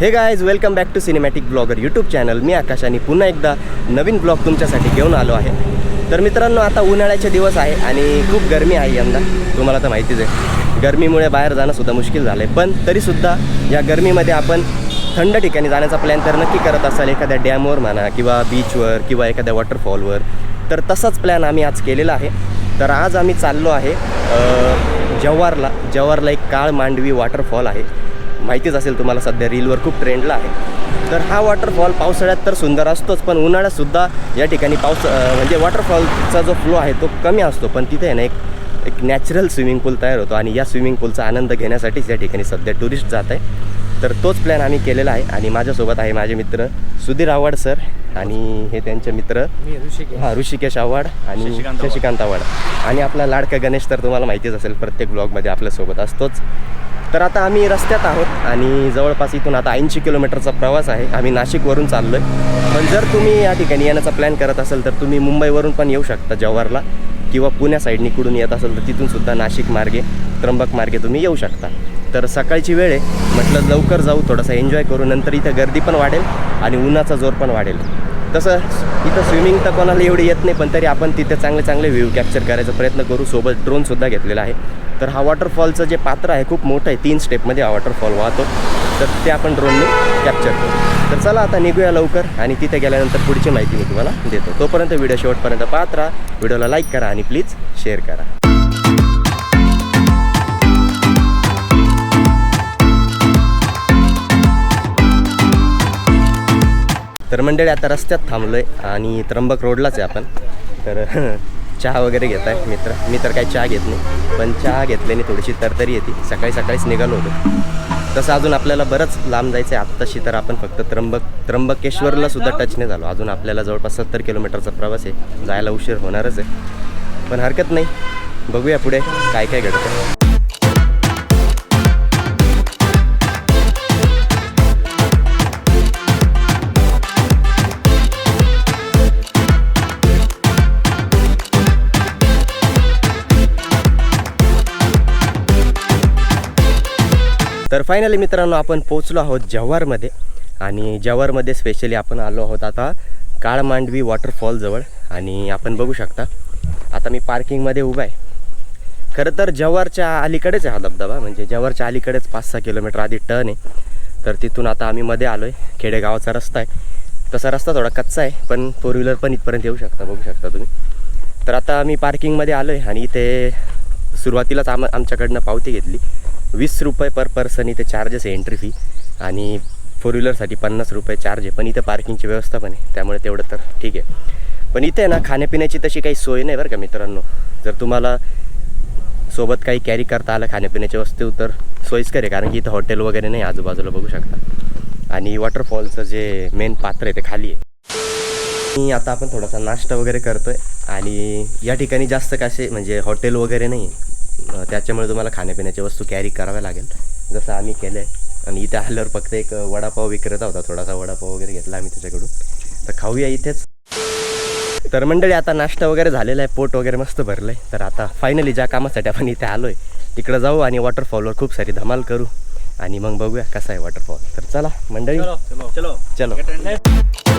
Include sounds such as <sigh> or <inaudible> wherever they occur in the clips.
Hey guys welcome back to cinematic blogger YouTube channel मी आकाश आणि पुन्हा एकदा नवीन ब्लॉग तुमच्यासाठी घेऊन आलो आहे. तर मित्रांनो आता उन्हाळ्याचे दिवस आहे आणि खूप गरमी आहे यंदा. तुम्हाला तर माहितीच आहे. गरमीमुळे बाहेर जाणंसुद्धा मुश्किल झालं आहे पण तरीसुद्धा या गरमीमध्ये आपण थंड ठिकाणी जाण्याचा प्लॅन तर नक्की करत असाल. एखाद्या डॅमवर म्हणा किंवा बीचवर किंवा एखाद्या वॉटरफॉलवर तर तसाच प्लॅन आम्ही आज केलेला आहे. तर आज आम्ही चाललो आहे जव्हारला. जव्हारला एक काळ मांडवी वॉटरफॉल आहे. माहितीच असेल तुम्हाला सध्या रीलवर खूप ट्रेंडला आहे. तर हा वॉटरफॉल पावसाळ्यात तर सुंदर असतोच पण उन्हाळ्यातसुद्धा या ठिकाणी पाऊस म्हणजे वॉटरफॉलचा जो फ्लो आहे तो कमी असतो पण तिथे आहे ना एक एक नॅचरल स्विमिंग पूल तयार होतो आणि या स्विमिंग पूलचा आनंद घेण्यासाठीच या ठिकाणी सध्या टुरिस्ट जात आहे. तर तोच प्लॅन आम्ही केलेला आहे आणि माझ्यासोबत आहे माझे मित्र सुधीर आव्हाड सर आणि हे त्यांचे मित्र हां ऋषिकेश आव्हाड आणि. शशिकांत आव्हाड. आणि आपला लाडका गणेश तर तुम्हाला माहितीच असेल प्रत्येक ब्लॉगमध्ये आपल्यासोबत असतोच. तर आता आम्ही रस्त्यात आहोत आणि जवळपास इथून आता ऐंशी किलोमीटरचा प्रवास आहे. आम्ही नाशिकवरून चाललो आहे पण जर तुम्ही या ठिकाणी येण्याचा प्लॅन करत असाल तर तुम्ही मुंबईवरून पण येऊ शकता जव्हारला किंवा पुण्या साईडनी कुठून येत असेल तर तिथूनसुद्धा नाशिक मार्गे त्र्यंबक मार्गे तुम्ही येऊ शकता. तर सकाळची वेळ आहे. म्हटलं लवकर जाऊ थोडासा एन्जॉय करू. नंतर इथं गर्दी पण वाढेल आणि उन्हाचा जोर पण वाढेल. तसं इथं स्विमिंग तर कोणाला एवढी येत नाही पण तरी आपण तिथे चांगले चांगले व्ह्यू कॅप्चर करायचा प्रयत्न करू. सोबत ड्रोनसुद्धा घेतलेला आहे. तर हा वॉटरफॉलचं जे पात्र आहे खूप मोठं आहे. तीन स्टेपमध्ये हा वॉटरफॉल वाहतो. तर ते आपण ड्रोनने कॅप्चर करू. तर चला आता निघूया लवकर आणि तिथे गेल्यानंतर पुढची माहिती मी तुम्हाला देतो. तोपर्यंत व्हिडिओ शेवटपर्यंत पाहत राहा. व्हिडिओला लाईक करा आणि प्लीज शेअर करा. तर मंडळी आता रस्त्यात थांबलो आहे आणि त्र्यंबक रोडलाच आहे आपण. तर <laughs> चहा वगैरे घेत आहे मित्र. मी तर काही चहा घेत नाही पण चहा घेतल्याने थोडीशी तरतरी येते. सकाळी सकाळीच निघालो होतो. तसं अजून आपल्याला बरंच लांब जायचं आहे आत्ताशी तर आपण फक्त त्र्यंबक त्र्यंबकेश्वरला सुद्धा टच नाही झालो. अजून आपल्याला जवळपास सत्तर किलोमीटरचा प्रवास आहे. जायला उशीर होणारच आहे. पण हरकत नाही. बघूया पुढे काय काय घडतं. फायनली मित्रांनो आपण पोचलो आहोत जव्हारमध्ये. आणि जव्हारमध्ये स्पेशली आपण आलो आहोत आता काळ मांडवी वॉटरफॉलजवळ आणि आपण बघू शकता आता मी पार्किंगमध्ये उभा आहे. खरं तर जव्हारच्या अलीकडेच आहे हा धबधबा. म्हणजे जव्हारच्या अलीकडेच पाच सहा किलोमीटर आधी टर्न आहे. तर तिथून आता आम्ही मध्ये आलो आहे खेडेगावाचा रस्ता आहे. तसा रस्ता थोडा कच्चा आहे पण फोर व्हीलर पण इथपर्यंत येऊ शकता. बघू शकता तुम्ही. तर आता आम्ही पार्किंगमध्ये आलो आहे आणि इथे सुरुवातीलाच आम आमच्याकडनं पावती घेतली. वीस रुपये पर पर्सन इथे चार्जेस आहे एंट्री फी आणि फोर व्हीलरसाठी पन्नास रुपये चार्ज आहे. पण इथं पार्किंगची व्यवस्था पण आहे. त्यामुळे तेवढं तर ठीक आहे. पण इथे ना खाण्यापिण्याची तशी काही सोय नाही बरं का मित्रांनो. जर तुम्हाला सोबत काही कॅरी करता आलं खाण्यापिण्याच्या वस्तू तर सोयीस्कर आहे. कारण की इथं हॉटेल वगैरे नाही आजूबाजूला बघू शकता. आणि वॉटरफॉलचं जे मेन पात्र आहे ते खाली आहे. मी आता आपण थोडासा नाश्ता वगैरे करतोय. आणि या ठिकाणी जास्त कसे म्हणजे हॉटेल वगैरे नाही त्याच्यामुळे तुम्हाला खाण्यापिण्याच्या वस्तू कॅरी कराव्या लागेल. जसं आम्ही केलं आहे आणि इथे आल्यावर फक्त एक वडापाव विक्रेता होता थोडासा वडापाव वगैरे घेतला आम्ही त्याच्याकडून. तर खाऊया इथेच. तर मंडळी आता नाश्ता वगैरे झालेला आहे पोट वगैरे मस्त भरलं आहे तर आता फायनली ज्या कामासाठी आपण इथे आलो आहे तिकडं जाऊ आणि वॉटरफॉलवर खूप सारी धमाल करू. आणि मग बघूया कसा आहे वॉटरफॉल तर चला मंडळी. चलो चलो. चलो.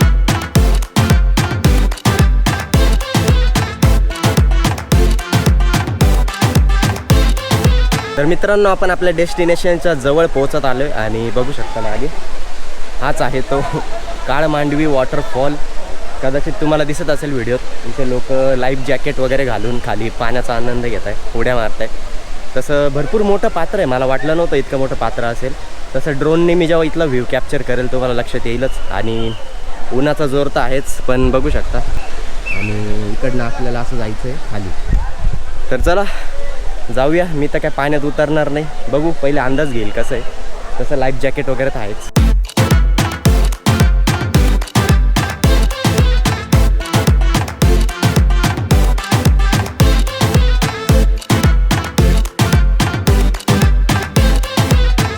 तर मित्रांनो आपण आपल्या डेस्टिनेशनच्या जवळ पोहोचत आलो आहे आणि बघू शकता मागे. हाच आहे तो काळ मांडवी वॉटरफॉल. कदाचित तुम्हाला दिसत असेल व्हिडिओत इथे लोक लाईफ जॅकेट वगैरे घालून खाली पाण्याचा आनंद घेत आहे उड्या मारत आहे तसं भरपूर मोठं पात्र आहे मला वाटलं नव्हतं इतकं मोठं पात्र असेल. तसं ड्रोनने मी जेव्हा इथला व्ह्यू कॅप्चर करेल तुम्हाला लक्षात येईलच. आणि उन्हाचा जोर तर आहेच पण बघू शकता. आणि इकडनं आपल्याला असं जायचं आहे खाली. तर चला जाऊया. मी तर काय पाण्यात उतरणार नाही. बघू पहिले अंदाज घेईल कसं आहे. तसं लाईफ जॅकेट वगैरे तर आहेच.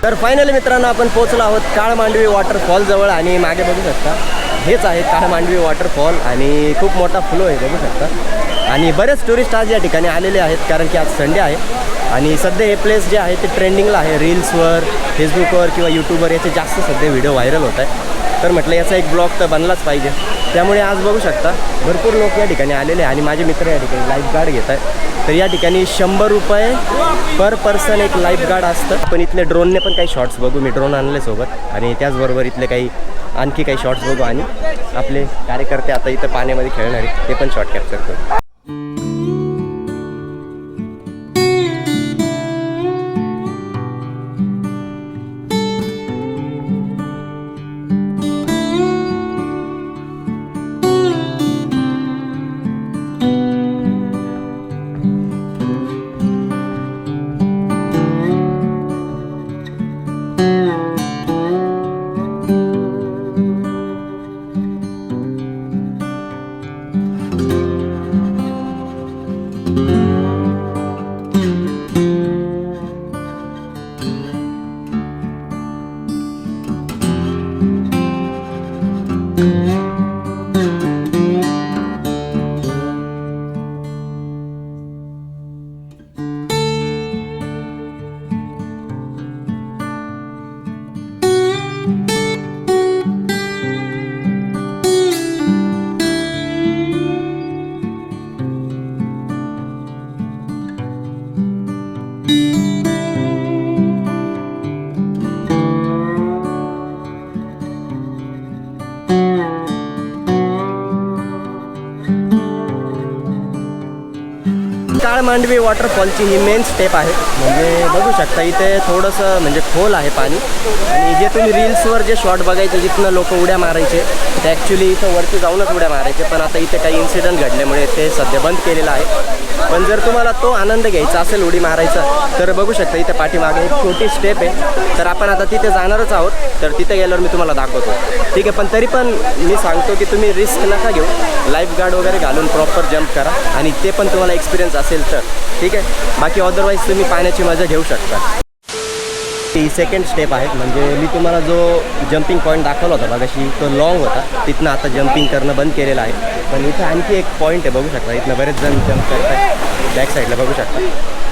तर फायनली मित्रांनो आपण पोहोचलो आहोत काळ मांडवी वॉटरफॉल जवळ आणि मागे बघू शकता. हेच आहे काळ मांडवी वॉटरफॉल आणि खूप मोठा फ्लो आहे बघू शकता. आणि बरेच टुरिस्ट आज या ठिकाणी आलेले आहेत कारण की आज संडे आहे. आणि सध्या हे प्लेस जे आहे ते ट्रेंडिंगला आहे. रील्सवर फेसबुकवर किंवा यूट्यूबवर याचे जास्त सध्या व्हिडिओ व्हायरल होत आहे तर म्हटलं याचा एक ब्लॉग तर बनलाच पाहिजे. त्यामुळे आज बघू शकता भरपूर लोक या ठिकाणी आलेले आहे आणि माझे मित्र या ठिकाणी लाईफ गार्ड घेत आहेत. तर या ठिकाणी शंभर रुपये पर पर्सन एक लाईफ गार्ड असतं. पण इथले ड्रोनने पण काही शॉट्स बघू. मी ड्रोन आणले सोबत. आणि त्याचबरोबर इथले काही आणखी काही शॉट्स बघू आणि आपले कार्यकर्ते आता इथं पाण्यामध्ये खेळणारे ते पण शॉट कॅप्चर करू. मांडवी वॉटरफॉलची ही मेन स्टेप आहे. म्हणजे बघू शकता इथे थोडंसं म्हणजे खोल आहे पाणी. आणि जे तुम्ही रील्सवर जे शॉट बघायचे जिथनं लोक उड्या मारायचे ते ॲक्च्युली इथं वरती जाऊनच उड्या मारायचे. पण आता इथे काही इन्सिडंट घडल्यामुळे ते सध्या बंद केलेलं आहे. पण जर तुम्हाला तो आनंद घ्यायचा असेल उडी मारायचा तर बघू शकता इथे पाठीमागे एक छोटी स्टेप आहे. तर आपण आता तिथे जाणारच आहोत. तर तिथे गेल्यावर मी तुम्हाला दाखवतो. ठीक आहे पण तरी पण मी सांगतो की तुम्ही रिस्क नका घेऊ. लाईफ गार्ड वगैरे घालून प्रॉपर जम्प करा. आणि ते पण तुम्हाला एक्सपिरियन्स असेल. तर ठीक आहे? बाकी अदरवाईज तुम्ही पाण्याची मजा घेऊ शकता. ती सेकंड स्टेप आहे. म्हणजे मी तुम्हाला जो जम्पिंग पॉईंट दाखवला होता बघाशी तो लॉंग होता. तिथनं आता जम्पिंग करणं बंद केलेलं आहे. पण इथं आणखी एक पॉईंट आहे बघू शकता. इथनं बरेच जण जम्प करतात बॅक साईडला बघू शकता.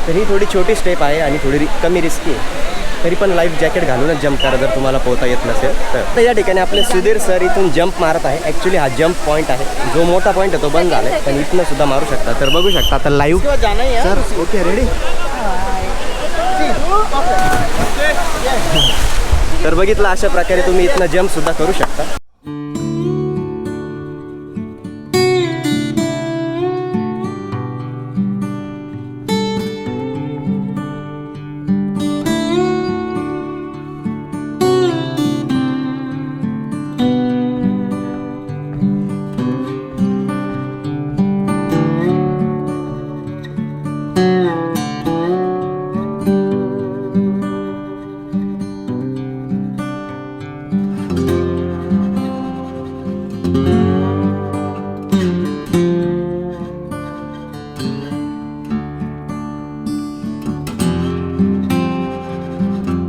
तर ही थोडी छोटी स्टेप आहे आणि थोडी कमी रिस्की आहे. तरी पण लाईफ जॅकेट घालूनच जम्प करा जर तुम्हाला पोहता येत नसेल तर. या ठिकाणी आपले सुधीर सर इथून जम्प मारत आहे. ॲक्च्युली हा जम्प पॉईंट आहे. जो मोठा पॉईंट आहे तो बंद झाला आहे पण इथनं सुद्धा मारू शकता. तर बघू शकता आता लाईव्ह सर ओके रेडी तर बघितलं अशा प्रकारे तुम्ही इथनं सुद्धा करू शकता.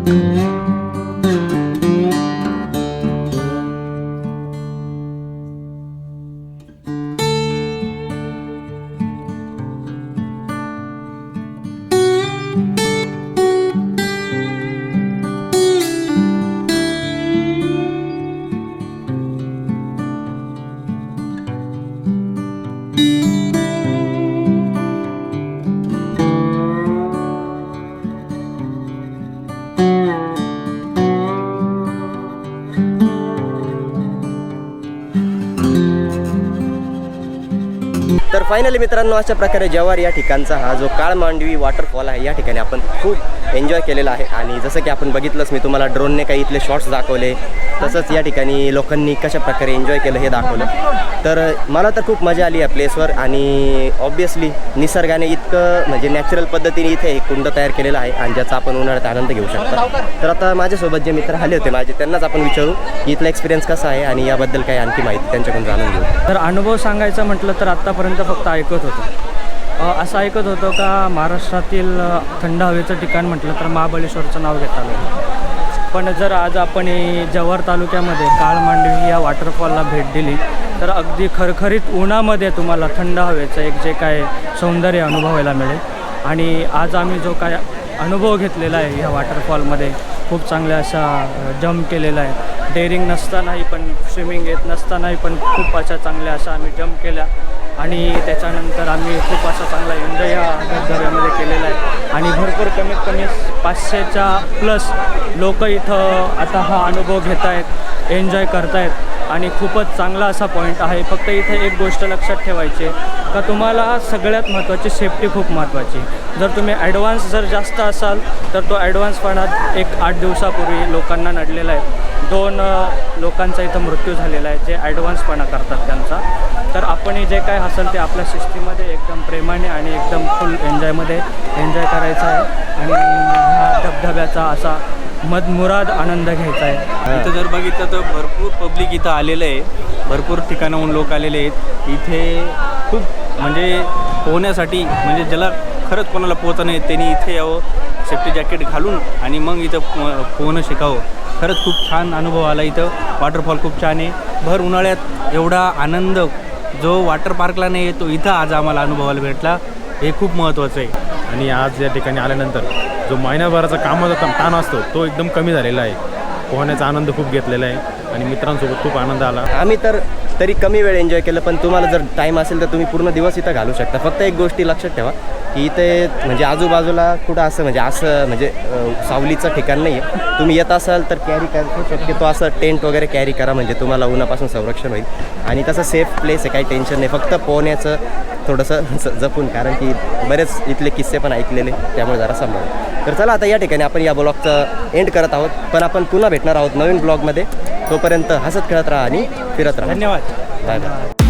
तर फायनली मित्रांनो अशा प्रकारे जव्हार या ठिकाणचा हा जो काळ मांडवी वॉटरफॉल आहे या ठिकाणी आपण खूप एन्जॉय केलेला आहे. आणि जसं की आपण बघितलंच मी तुम्हाला ड्रोनने काही इथले शॉट्स दाखवले. तसंच या ठिकाणी लोकांनी कशा प्रकारे एन्जॉय केलं हे दाखवलं. तर मला तर खूप मजा आली या प्लेसवर आणि ऑब्वियसली निसर्गाने इतकं म्हणजे नॅचरल पद्धतीने इथे एक कुंड तयार केलेलं आहे आणि ज्याचा आपण उन्हाळ्यात आनंद घेऊ शकतो. तर आता माझ्यासोबत जे मित्र आले होते माझे त्यांनाच आपण विचारू की इथला एक्सपिरियन्स कसा आहे आणि याबद्दल काही आणखी माहिती त्यांच्याकडून जाणून घेऊ. तर अनुभव सांगायचा म्हटलं तर आत्तापर्यंत फक्त ऐकत होतो. असं ऐकत होतो का महाराष्ट्रातील थंड हवेचं ठिकाण म्हटलं तर महाबळेश्वरचं नाव घेता आलं. पण जर आज आपण जव्हार तालुक्यामध्ये काळमांडवी या वॉटरफॉलला भेट दिली तर अगदी खरखरीत उन्हामध्ये तुम्हाला थंड हवेचं एक जे काय सौंदर्य अनुभवायला मिळेल. आणि आज आम्ही जो काय अनुभव घेतलेला आहे ह्या वॉटरफॉलमध्ये खूप चांगल्या अशा जम्प केलेला आहे डेअरिंग नसतानाही पण स्विमिंग येत नसतानाही पण खूप अशा चांगल्या अशा आम्ही जम्प केल्या. आणि त्याच्यानंतर आम्ही खूप असा चांगला एन्जॉय या धबधब्यामध्ये केलेला आहे. आणि भरपूर कमीत कमी पाचशेच्या प्लस लोक इथं आता हा अनुभव घेत आहेत एन्जॉय करतायत. आणि खूपच चांगला असा पॉईंट आहे. फक्त इथे एक गोष्ट लक्षात ठेवायची का तुम्हाला सगळ्यात महत्त्वाची सेफ्टी खूप महत्त्वाची जर तुम्ही ॲडव्हान्स जर जास्त असाल तर तो ॲडव्हान्सपणा एक आठ दिवसापूर्वी लोकांना नडलेला आहे. दोन लोकांचा इथं मृत्यू झालेला आहे जे ॲडव्हान्सपणा करतात त्यांचा. तर आपण जे काय असेल ते आपल्या सिस्टीममध्ये एकदम प्रेमाने आणि एकदम फुल एन्जॉयमध्ये एन्जॉय करायचं आहे. आणि ह्या धबधब्याचा असा मदमुराद आनंद घ्यायचा आहे. इथं जर बघितलं तर भरपूर पब्लिक इथं आलेलं आहे भरपूर ठिकाणाहून लोक आलेले आहेत. इथे खूप म्हणजे पोहण्यासाठी म्हणजे ज्याला खरंच कोणाला पोहता नाही त्यांनी इथे यावं. सेफ्टी जॅकेट घालून आणि मग इथं पो- पोहणं शिकावं. खरंच खूप छान अनुभव आला इथं. वॉटरफॉल खूप छान आहे. भर उन्हाळ्यात एवढा आनंद जो वॉटर पार्कला नाही येतो इथं आज आम्हाला अनुभवायला भेटला. हे खूप महत्त्वाचं आहे. आणि आज या ठिकाणी आल्यानंतर जो महिन्याभराचा कामाचा ता- ताण असतो तो एकदम कमी झालेला आहे. पोहण्याचा आनंद खूप घेतलेला आहे. आणि मित्रांसोबत खूप आनंद आला. आम्ही तर तरी कमी वेळ एन्जॉय केलं पण तुम्हाला जर टाईम असेल तर तुम्ही पूर्ण दिवस इथं घालू शकता. फक्त एक गोष्टी लक्षात ठेवा. की इथे म्हणजे आजूबाजूला कुठं असं म्हणजे असं म्हणजे सावलीचं ठिकाण नाही आहे तुम्ही येत असाल तर कॅरी करू. शक्यतो असं टेंट वगैरे कॅरी करा म्हणजे तुम्हाला उन्हापासून संरक्षण होईल. आणि तसं सेफ प्लेस आहे काही टेन्शन नाही. फक्त पोहण्याचं थोडंसं <laughs> ज- जपून. कारण की बरेच इथले किस्से पण ऐकलेले त्यामुळे जरा सांभाळ तर चला आता या ठिकाणी आपण या ब्लॉगचं एंड करत आहोत. पण आपण पुन्हा भेटणार आहोत नवीन ब्लॉगमध्ये तोपर्यंत हसत खेळत राहा आणि फिरत राहा. धन्यवाद. Bye bye.